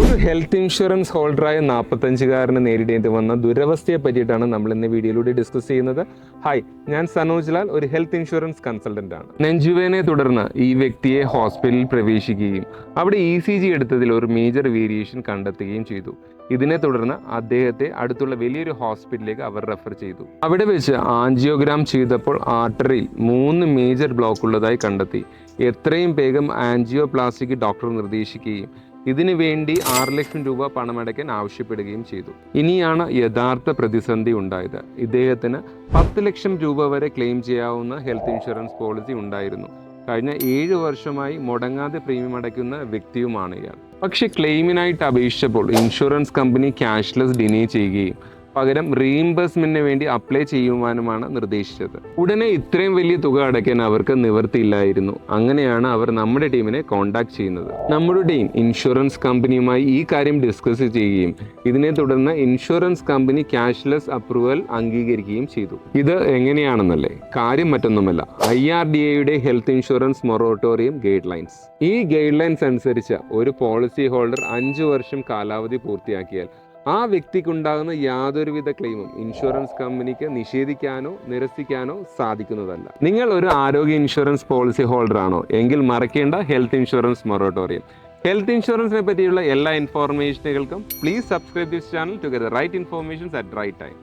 ഒരു health insurance ഹോൾഡറായ നാൽപ്പത്തഞ്ചുകാരന് നേരിടേണ്ടി വന്ന ദുരവസ്ഥയെ പറ്റിയിട്ടാണ് നമ്മൾ ഇന്ന് വീഡിയോയിലൂടെ ഡിസ്കസ് ചെയ്യുന്നത്. ഹായ് ഞാൻ സനോജ് ലാൽ ഒരു ഹെൽത്ത് ഇൻഷുറൻസ് കൺസൾട്ടന്റ് ആണ്. നെഞ്ചുവേനെ തുടർന്ന് ഈ വ്യക്തിയെ ഹോസ്പിറ്റലിൽ പ്രവേശിക്കുകയും അവിടെ ഇ സി ജി എടുത്തതിൽ ഒരു മേജർ വേരിയേഷൻ കണ്ടെത്തുകയും ചെയ്തു. ഇതിനെ തുടർന്ന് അദ്ദേഹത്തെ അടുത്തുള്ള വലിയൊരു ഹോസ്പിറ്റലിലേക്ക് അവർ റെഫർ ചെയ്തു. അവിടെ വെച്ച് ആൻജിയോഗ്രാം ചെയ്തപ്പോൾ ആർട്ടറിയിൽ മൂന്ന് മേജർ ബ്ലോക്ക് ഉള്ളതായി കണ്ടെത്തി. എത്രയും വേഗം ആൻജിയോപ്ലാസ്റ്റിക് ഡോക്ടർ നിർദ്ദേശിക്കുകയും ഇതിനു വേണ്ടി ആറ് ലക്ഷം രൂപ പണമടയ്ക്കാൻ ആവശ്യപ്പെടുകയും ചെയ്തു. ഇനിയാണ് യഥാർത്ഥ പ്രതിസന്ധി ഉണ്ടായത്. ഇദ്ദേഹത്തിന് പത്ത് ലക്ഷം രൂപ വരെ ക്ലെയിം ചെയ്യാവുന്ന ഹെൽത്ത് ഇൻഷുറൻസ് പോളിസി ഉണ്ടായിരുന്നു. കഴിഞ്ഞ ഏഴ് വർഷമായി മുടങ്ങാതെ പ്രീമിയം അടയ്ക്കുന്ന വ്യക്തിയുമാണ് ഇയാൾ. പക്ഷെ ക്ലെയിമിനായിട്ട് അപേക്ഷിച്ചപ്പോൾ ഇൻഷുറൻസ് കമ്പനി ക്യാഷ്ലെസ് ഡിനേ ചെയ്യുകയും പകരം റീഇംബേഴ്സ്മെന്റിന് വേണ്ടി അപ്ലൈ ചെയ്യുവാനുമാണ് നിർദ്ദേശിച്ചത്. ഉടനെ ഇത്രയും വലിയ തുക അടയ്ക്കാൻ അവർക്ക് നിവൃത്തിയില്ലായിരുന്നു. അങ്ങനെയാണ് അവർ നമ്മുടെ ടീമിനെ കോൺടാക്ട് ചെയ്യുന്നത്. നമ്മുടെ ടീം ഇൻഷുറൻസ് കമ്പനിയുമായി ഈ കാര്യം ഡിസ്കസ് ചെയ്യുകയും ഇതിനെ തുടർന്ന് ഇൻഷുറൻസ് കമ്പനി ക്യാഷ്ലെസ് അപ്രൂവൽ അംഗീകരിക്കുകയും ചെയ്തു. ഇത് എങ്ങനെയാണെന്നല്ലേ? കാര്യം മറ്റൊന്നുമല്ല. ഐ ആർ ഡി എയുടെ health insurance moratorium guidelines ഈ ഗൈഡ് ലൈൻസ് അനുസരിച്ച് ഒരു പോളിസി ഹോൾഡർ അഞ്ചു വർഷം കാലാവധി പൂർത്തിയാക്കിയാൽ ആ വ്യക്തിക്കുണ്ടാകുന്ന യാതൊരുവിധ ക്ലെയിമും ഇൻഷുറൻസ് കമ്പനിക്ക് നിഷേധിക്കാനോ നിരസിക്കാനോ സാധിക്കുന്നതല്ല. നിങ്ങൾ ഒരു ആരോഗ്യ ഇൻഷുറൻസ് പോളിസി ഹോൾഡർ ആണോ? എങ്കിൽ മറക്കേണ്ട ഹെൽത്ത് ഇൻഷുറൻസ് മൊറട്ടോറിയം ഹെൽത്ത് ഇൻഷുറൻസിനെ പറ്റിയുള്ള എല്ലാ ഇൻഫോർമേഷനുകൾക്കും please subscribe this channel to right informations at right time